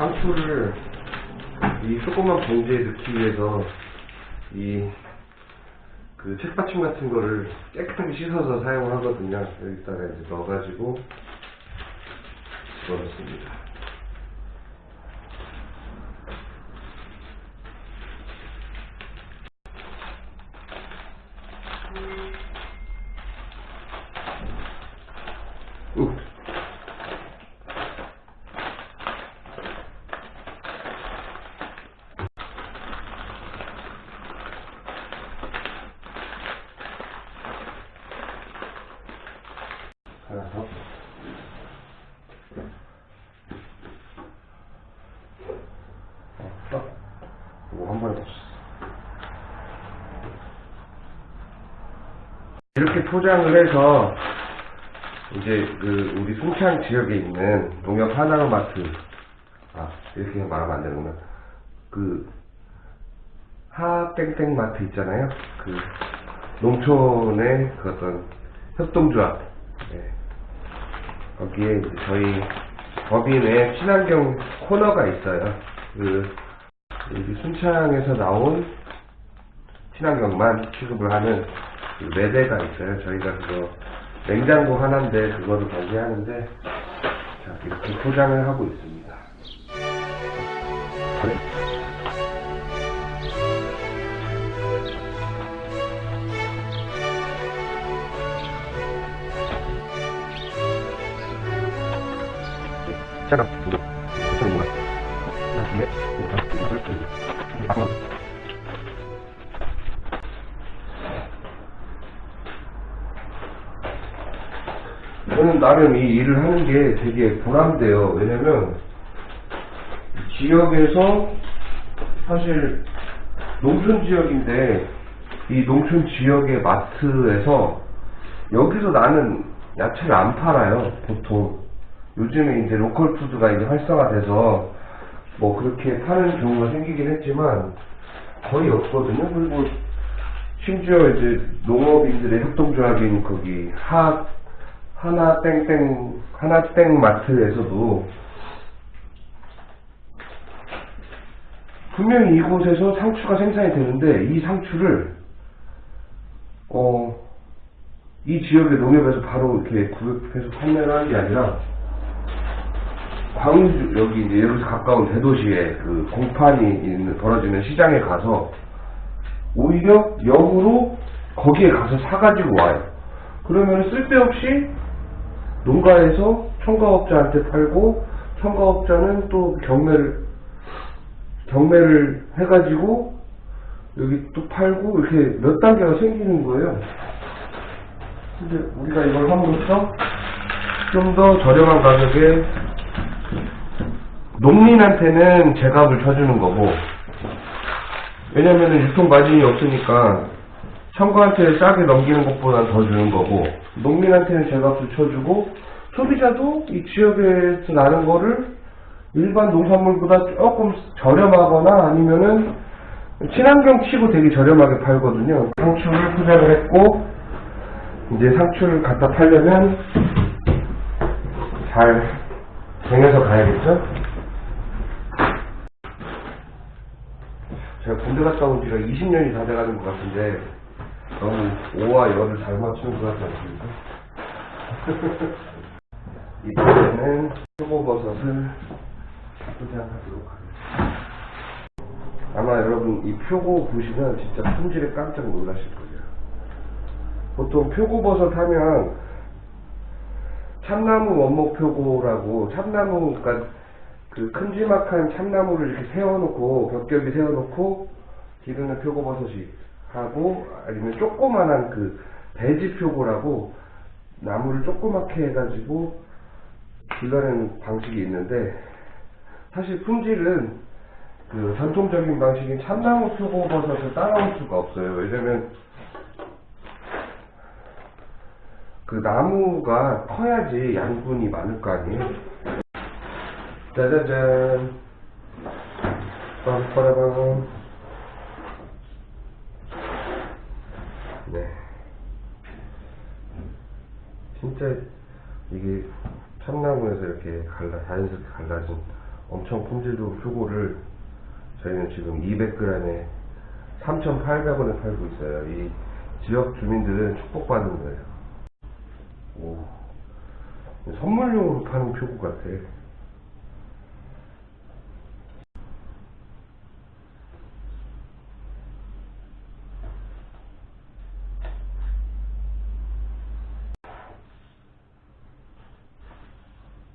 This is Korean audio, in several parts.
상추를 이 조그만 봉지에 넣기 위해서 이 그 책받침 같은 거를 깨끗하게 씻어서 사용을 하거든요. 여기다가 이제 넣어가지고 집어넣습니다. 우. 하나 더. 어, 딱. 이거 한 번에 더. 이렇게 포장을 해서 이제 그 우리 순창 지역에 있는 농협 하나로마트 아 이렇게 말하면 안 되는구나 그 하땡땡 마트 있잖아요 그 농촌의 그 어떤 협동조합 네. 거기에 저희 법인의 친환경 코너가 있어요 그 순창에서 나온 친환경만 취급을 하는 그 매대가 있어요. 저희가 그거 냉장고 하나인데 그거를 관리하는데 자, 이렇게 포장을 하고 있습니다. 그래? 잠깐, 누구? 저기 누가? 아, 네. 아, 아, 저는 나름 이 일을 하는 게 되게 보람돼요. 왜냐면 지역에서 사실 농촌 지역인데 이 농촌 지역의 마트에서 여기서 나는 야채를 안 팔아요. 보통 요즘에 이제 로컬 푸드가 이제 활성화돼서 뭐 그렇게 파는 경우가 생기긴 했지만 거의 없거든요. 그리고 심지어 이제 농업인들의 협동조합인 거기 하 하나 땡땡 하나 땡 마트에서도 분명히 이곳에서 상추가 생산이 되는데 이 상추를 어 이 지역의 농협에서 바로 이렇게 구입해서 판매를 하는 게 아니라 광주 여기 이제 여기서 가까운 대도시에 그 공판이 있는 벌어지는 시장에 가서 오히려 역으로 거기에 가서 사가지고 와요. 그러면 쓸데없이 농가에서 첨가업자한테 팔고 첨가업자는 또 경매를 경매를 해가지고 여기 또 팔고 이렇게 몇 단계가 생기는 거예요. 근데 우리가 이걸 함으로써 좀 더 저렴한 가격에 농민한테는 제값을 쳐주는 거고 왜냐면은 유통 마진이 없으니까 첨가한테 싸게 넘기는 것보단 더 주는 거고 농민한테는 제값을 쳐주고 소비자도 이 지역에서 나는 거를 일반 농산물보다 조금 저렴하거나 아니면은 친환경 치고 되게 저렴하게 팔거든요. 상추를 포장을 했고 이제 상추를 갖다 팔려면 잘 쟁여서 가야겠죠? 제가 군대 갔다 온 지가 20년이 다 돼가는 것 같은데 너무 오와 열을 잘 맞추는 것 같지 않습니까? 이번에는 표고버섯을 포장하도록 하겠습니다. 아마 여러분 이 표고 보시면 진짜 품질에 깜짝 놀라실 거예요. 보통 표고버섯 하면 참나무 원목 표고라고 참나무 그러니까 그 큼지막한 참나무를 이렇게 세워놓고 겹겹이 세워놓고 기르는 표고버섯이 하고 아니면 조그만한 그 배지 표고라고 나무를 조그맣게 해가지고 길러내는 방식이 있는데 사실 품질은 그 전통적인 방식인 참나무 표고버섯을 따라올 수가 없어요. 왜냐면 그 나무가 커야지 양분이 많을 거 아니에요. 짜자잔. 빰빠라밤. 네. 진짜 이게 참나무에서 이렇게 갈라, 자연스럽게 갈라진 엄청 품질도 표고를 저희는 지금 200g에 3,800원에 팔고 있어요. 이 지역 주민들은 축복받은 거예요. 오, 선물용으로 파는 표고 같아.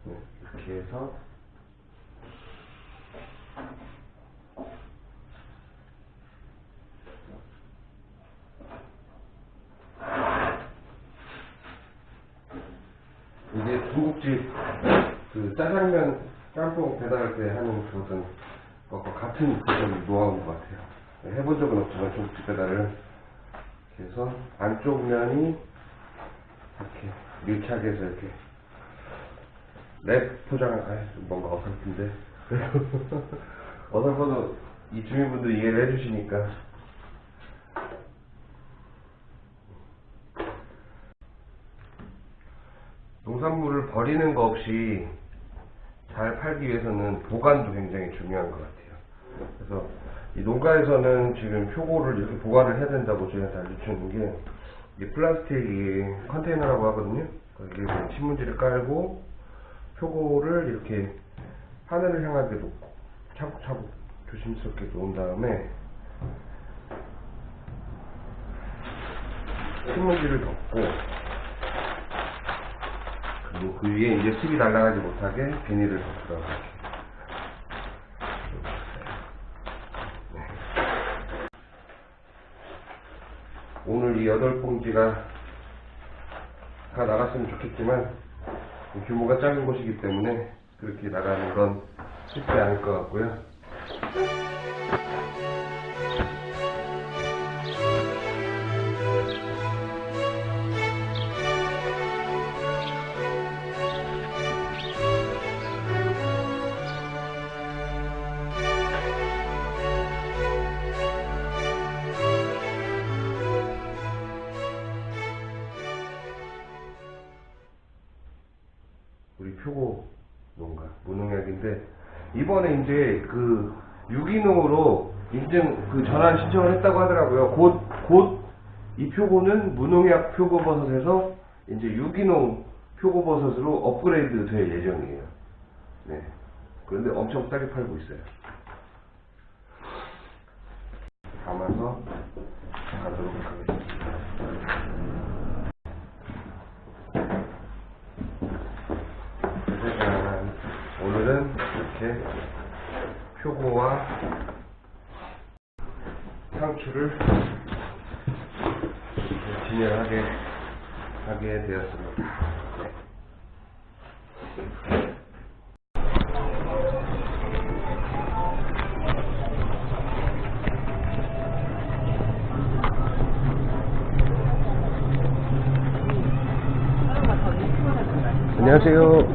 네, 이렇게 해서 이게 중국집 그 짜장면 때 하는 그것은 것과 같은 그런 노하우인 것 같아요. 해본 적은 없지만 중국집 배달을 이렇게 해서 안쪽 면이 이렇게 밀착해서 이렇게 랩 포장, 아 뭔가 어설픈데. 어설퍼도 이 주민분들 이해를 해주시니까. 농산물을 버리는 거 없이 잘 팔기 위해서는 보관도 굉장히 중요한 것 같아요. 그래서 이 농가에서는 지금 표고를 이렇게 보관을 해야 된다고 저희한테 알려주는 게, 이게 플라스틱 컨테이너라고 하거든요. 거기에 신문지를 깔고, 표고를 이렇게 하늘을 향하게 놓고 차곡차곡 조심스럽게 놓은 다음에 신문지를 덮고 그리고 그 위에 이제 습이 날아가지 못하게 비닐을 이렇게 네. 오늘 이 여덟 봉지가 다 나갔으면 좋겠지만 규모가 작은 곳이기 때문에 그렇게 나가는 건 쉽지 않을 것 같고요. 이번에 이제 그 유기농으로 인증 그 전환 신청을 했다고 하더라고요. 곧 곧 이 표고는 무농약 표고버섯에서 이제 유기농 표고버섯으로 업그레이드 될 예정이에요. 네. 그런데 엄청 싸게 팔고 있어요. 담아서 가도록 하겠습니다. 짜잔. 오늘은 이렇게 표고와 상추를 진열하게 하게 되었습니다. 네. 안녕하세요.